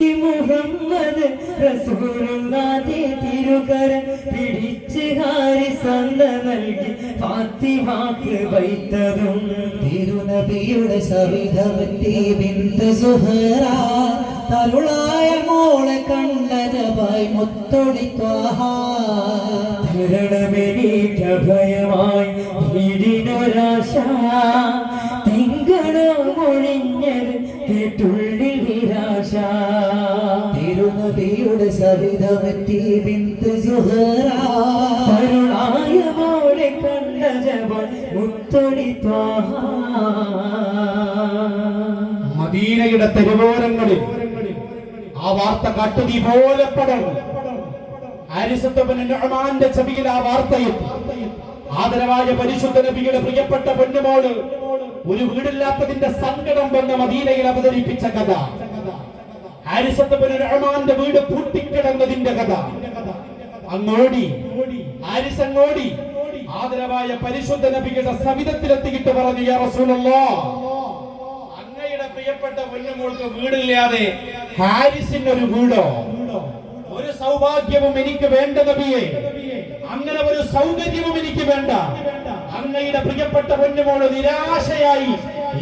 മുഹമ്മദ് റസൂലുള്ളാഹി തിരുകര പിടിച്ച് ഹാരി സന്ത നൽകി ഫാത്തിമാക്ക് വൈത്തതും. തിരുനബിയുടെ സവിധമറ്റി ബിന്ദ സുഹറ തരുളായ മോളെ കണ്ട ജബായി മുത്തൊളി ത്വാഹ. ഭയമായി വീടിനൊരാശ. തിങ്കളോ മൊഴിഞ്ഞത് കേട്ടുള്ളിൽ തിരുനബിയുടെ സവിധമറ്റി ബിന്ദു സുഹറ. കരുണായ മോളെ കണ്ട ജപ മുത്തൊടി മദീനയുടെ തെരുവോരങ്ങളിൽ ആ വാർത്ത കാട്ടുതീ പോലെ പടർന്നു. ഹാരിസത്തുബിന്റെ ചെവിയിൽ ആ വാർത്തയും ആദരവായ പരിശുദ്ധ നബിയുടെ പ്രിയപ്പെട്ട പൊന്നുമോൾ ഒരു വീടില്ലാത്തതിന്റെ സങ്കടം വന്ന മദീനയിൽ അവതരിപ്പിച്ച കഥ. ഹാരിസത്തുബിന് റഹ്മാന്റെ വീട് പൂട്ടിക്കിടന്നതിന്റെ കഥ. അങ്ങോടി ഹാരിസ് അങ്ങോടി ആദരവായ പരിശുദ്ധ നബികളുടെ സവിധത്തിലെത്തിയിട്ട് പറഞ്ഞു യാ റസൂലല്ലാഹ് അങ്ങയുടെ പ്രിയപ്പെട്ട പൊന്നുമോൾക്ക് വീടില്ലാതെ ഹാരിസിന് ഒരു വീടോ? ഒരു സൗഭാഗ്യവും എനിക്ക് വേണ്ട നബിയെ. അങ്ങനെ ഒരു സൗകര്യവും എനിക്ക് വേണ്ട. അങ്ങയുടെ പ്രിയപ്പെട്ട പൊന്നുമോൾ നിരാശയായി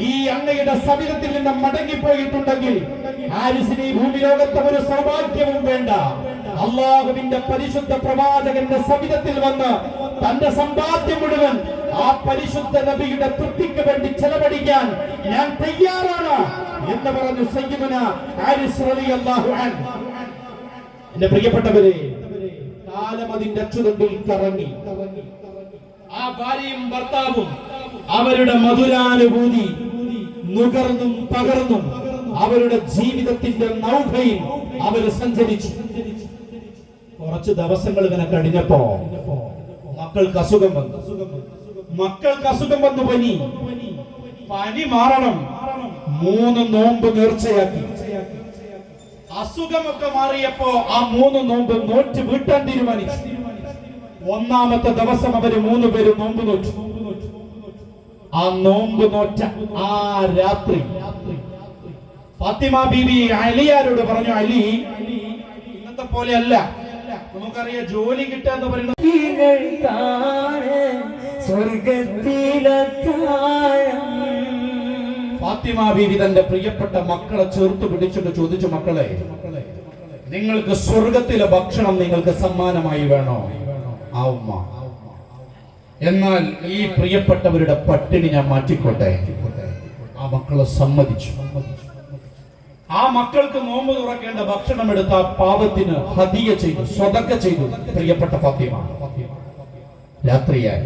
ഈ അങ്ങയുടെ സവിധത്തിൽ നിന്ന് മടങ്ങിപ്പോയിട്ടുണ്ടെങ്കിൽ ഹാരിസിന് ഈ ഭൂമിലോകത്തെ ഒരു സൗഭാഗ്യവും വേണ്ട. അള്ളാഹുവിന്റെ പരിശുദ്ധ പ്രവാചകന്റെ സവിധത്തിൽ വന്ന് തന്റെ സമ്പാദ്യം മുഴുവൻ ആ പരിശുദ്ധ നബിയുടെ തൃപ്തിക്ക് വേണ്ടി ചെലവഴിക്കാൻ ഞാൻ തയ്യാറാണ് എന്ന് പറഞ്ഞു സയ്യിദുന ഹാരിസ് റളിയല്ലാഹു അൻ എന്റെ പ്രിയപ്പെട്ടവരെ കാലം അതിന്റെ അച്ചുതണ്ടിൽ കറങ്ങി. ആ ഭാര്യയും ഭർത്താവും അവരുടെ മധുരാനുഭൂതി നുകർന്നും പകർന്നും അവരുടെ ജീവിതത്തിന്റെ നൗകയിൽ അവർ സഞ്ചരിച്ചു. കുറച്ച് ദിവസങ്ങൾ ഇങ്ങനെ കഴിഞ്ഞപ്പോ മക്കൾക്ക് അസുഖം വന്നു. മക്കൾക്ക് അസുഖം വന്നു പനി. പനി മാറണം. മൂന്ന് നോമ്പ് നേർച്ചയാക്കി. അസുഖമൊക്കെ മാറിയപ്പോ ആ മൂന്ന് നോമ്പ് നോറ്റ് വീട്ടാൻ തീരുമാനിച്ചു. ഒന്നാമത്തെ ദിവസം അവർ മൂന്ന് പേര് നോമ്പ് നോറ്റു. ആ നോമ്പ് നോറ്റ ആ രാത്രി ഫാത്തിമ ബീബി അലിയാരോട് പറഞ്ഞു അലി ഇന്നത്തെ പോലെ അല്ല. നമുക്കറിയാം ജോലി കിട്ടുക എന്ന് പറയുന്നത് ഫാത്തിമ ബീവി തന്റെ പ്രിയപ്പെട്ട മക്കളെ ചേർത്ത് പിടിച്ചിട്ട് ചോദിച്ചു മക്കളെ നിങ്ങൾക്ക് സ്വർഗത്തിലെ ഭക്ഷണം നിങ്ങൾക്ക് സമ്മാനമായി വേണോ? ആ ഉമ്മ. എന്നാൽ ഈ പ്രിയപ്പെട്ടവരുടെ പട്ടിണി ഞാൻ മാറ്റിക്കോട്ടെ. ആ മക്കളെ സമ്മതിച്ചു. ആ മക്കൾക്ക് നോമ്പ് തുറക്കേണ്ട ഭക്ഷണം എടുത്ത പാപത്തിന് ഹദിയ ചെയ്തു സ്വതക്ക ചെയ്തു. പ്രിയപ്പെട്ട ഫാത്തിമ രാത്രിയായി.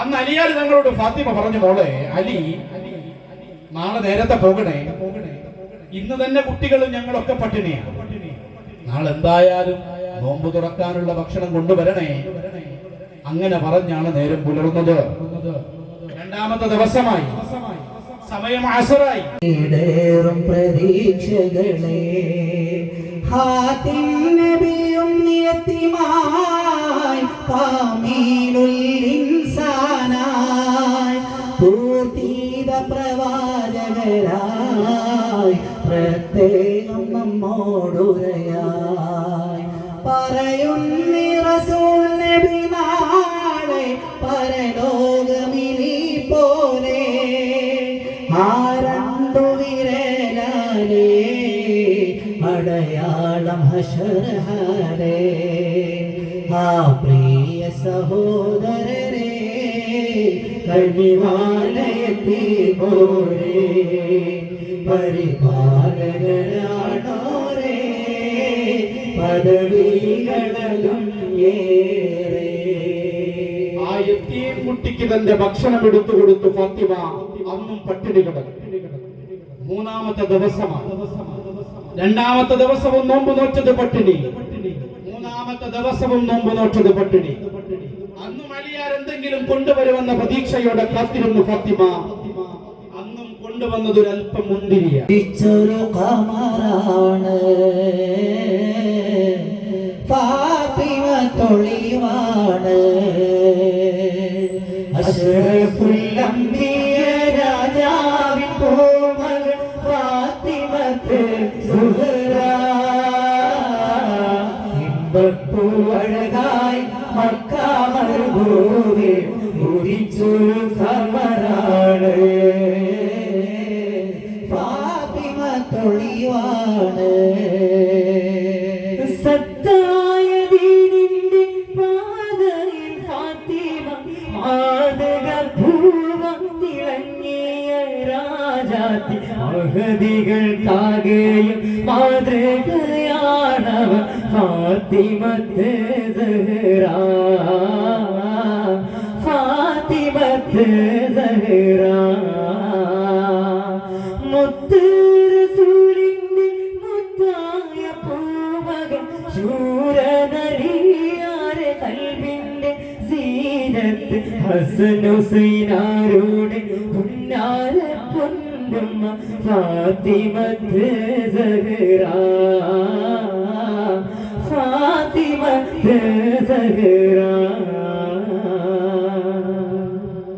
അന്ന് അലിയാൽ തങ്ങളോട് ഫാത്തിമ പറഞ്ഞു മോളെ അലി നാളെ നേരത്തെ പോകണേ. ഇന്ന് തന്നെ കുട്ടികളും ഞങ്ങളൊക്കെ പട്ടിണിയാണ് നാളെ എന്തായാലും നോമ്പ് തുറക്കാനുള്ള ഭക്ഷണം കൊണ്ടുവരണേ. അങ്ങനെ പറഞ്ഞാണ് നേരം പുലർന്നത്. രണ്ടാമത്തെ ദിവസമായി. സമയം അസറായി ഈടേറും പ്രതീക്ഷകളെ ഹാത്തിം നബിയും നിയത്തിമായി കാമീനുൽ ഇൻസാനായി പൂർത്തീത പ്രവാചകരായി പ്രത്യേകം നമ്മോടുരയായി അടയാളം ഹശരഹാലേ ആ പ്രിയ സഹോദരരെ കണിവാലയത്തി പോരേ. പരിപാലകരാണോരേ പദവികളും ഏറെ. ആ യത്തീം കുട്ടിക്ക് തന്റെ ഭക്ഷണം എടുത്തു കൊടുത്തു ഫാത്തിമ അന്നും പട്ടിണി കിടന്നു. മൂന്നാമത്തെ ദിവസമാണ്. രണ്ടാമത്തെ ദിവസവും നോമ്പ് നോറ്റത് പട്ടിണി. മൂന്നാമത്തെ ദിവസവും നോമ്പ് നോറ്റത് പട്ടിണി. അന്ന് മലിയാർ എന്തെങ്കിലും കൊണ്ടുവരുമെന്ന പ്രതീക്ഷയോടെ കാത്തിരുന്നു ഫാത്തിമ. അന്നും കൊണ്ടുവന്നത് ഒരു അല്പം മുന്തിരിയ. പിച്ചൊരു കമറാണ്. ഫാത്തിമ തൊളിവാണ്. അഷ്റഫുൽ അഴകായി മക്കാമൂവി മുടിച്ചൊരു സമരാണ്. പാപിമ തൊളിവാണ് മഹതികൾക്കാകെയും മാതൃകയാണവ. ഫാത്തിമത്ത് സഹറ. ഫാത്തിമത്ത് സഹറ. മുത്തായ സീനത്ത്. ഹസൻ ഹുസൈനാരോട് പുന്നാര പൊന്നുമ്മ ഫാത്തിമത്ത് സഹറ.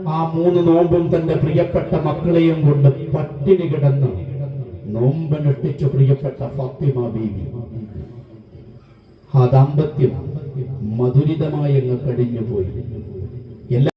ആ മൂന്ന് നോമ്പും തന്റെ പ്രിയപ്പെട്ട മക്കളെയും കൊണ്ട് പട്ടിണി കിടന്ന് നോമ്പനുഷ്ഠിച്ചു പ്രിയപ്പെട്ട ഫാത്തിമ ബീവി. ആ ദാമ്പത്യം മധുരിതമായി അങ്ങ് കഴിഞ്ഞുപോയി എല്ലാ